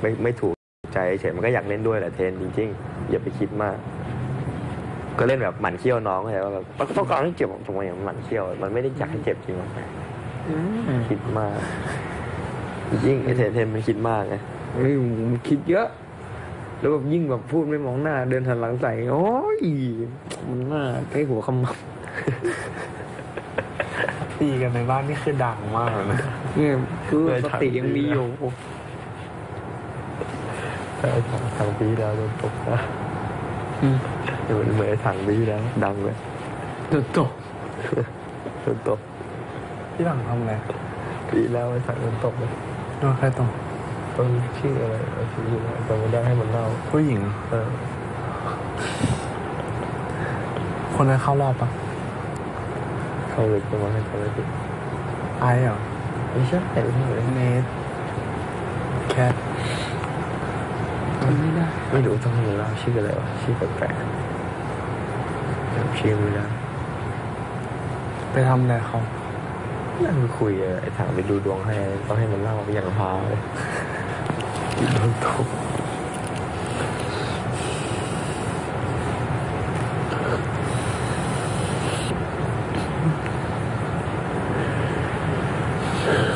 ไม่ไม่ถูกใจเฉยมันก็อยากเล่นด้วยแหละเทนจริงๆ อย่าไปคิดมาก ก็เล่นแบบหมั่นเคี้ยวน้องเข้าใจว่าแบบต้องการให้เจ็บทำไมอย่างหมั่นเคี้ยว มันไม่ได้อยากให้เจ็บจริงหรอกคิดมากจริงๆไอเทนเทนมันคิดมากไงเฮ้ยผมคิดเยอะ แล้วแบบยิ่งแบบพูดไม่มองหน้า เดินหันหลังใส่โอ้ยมันหน้าใกล้หัวขมับตีกันในบ้านนี่คือดังมากเลยนะเนี่ยคือสติยังมีอยู่ แต่ไอ้ถังถังปีแล้วโดนตกนะอืมเหมือนเหมือนไอ้ถังปีแล้วดังเลยตัวโตโดนตกพี่หลังทำอะไรปีแล้วไอ้ถังโดนตกเลยโดนใครตกต้นชื่ออะไรเอาชื่ออะไรจำไม่ได้ให้มันเล่าผู้หญิงเออคนนั้นเข้ารอบปะเข้าลึกประมาณให้เขาเลยไอซ์เหรอไม่ใช่ไม่ใช่เนทแคท ไม่ได้ ไม่รู้ต้องให้มันเล่าชื่ออะไรวะชื่อแปลกๆจำชื่อไม่ได้ไปทำอะไรเขานั่งคุยอะไอ้ถังไปดูดวงให้ต้องให้มันเล่าอย่างพาเลยโดนตก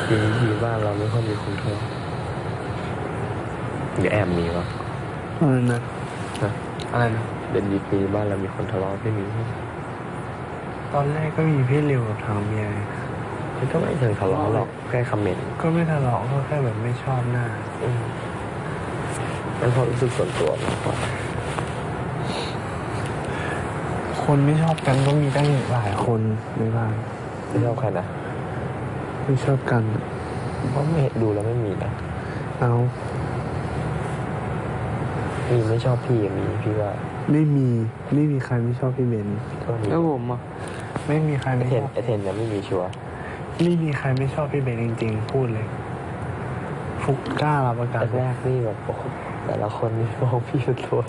ทีนี้ที่บ้านเราไม่ค่อยมีคนทะ เลาะเดี๋ยวแอบมีวะอะไรนะนะอะไรนะเด่นดีปีบ้านเรามีคนทะเลาะไม่มีตอนแรกก็มีพี่ริวกับทางเมียมันก็ไม่เชิงทะเลาะหรอกแค่คอมเมนต์ก็ไม่ทะเลาะก็แค่แบบไม่ชอบหน้าอืมมันความรู้สึกส่วนตัวมากกว่าคนไม่ชอบกันก็มีตั้งหลายคนในบ้านไม่ชอบใครนะไม่ชอบกันเพราะไม่เห็นดูแล้วไม่มีนะเอา มีไม่ชอบพี่อะมีพี่ว่าไม่มีไม่มีใครไม่ชอบพี่เบนซ์ก็มีแล้วผมอะไม่มีใครไอไม่เทชนอบไอเทนยังไม่มีชัวร์ไม่มีใครไม่ชอบพี่เบนซ์จริงๆ พูดเลยฟุกกล้ารับประกันแต่แรกนี่แบบโอ้โหแต่ละคนนี่มองพี่เป็นตัว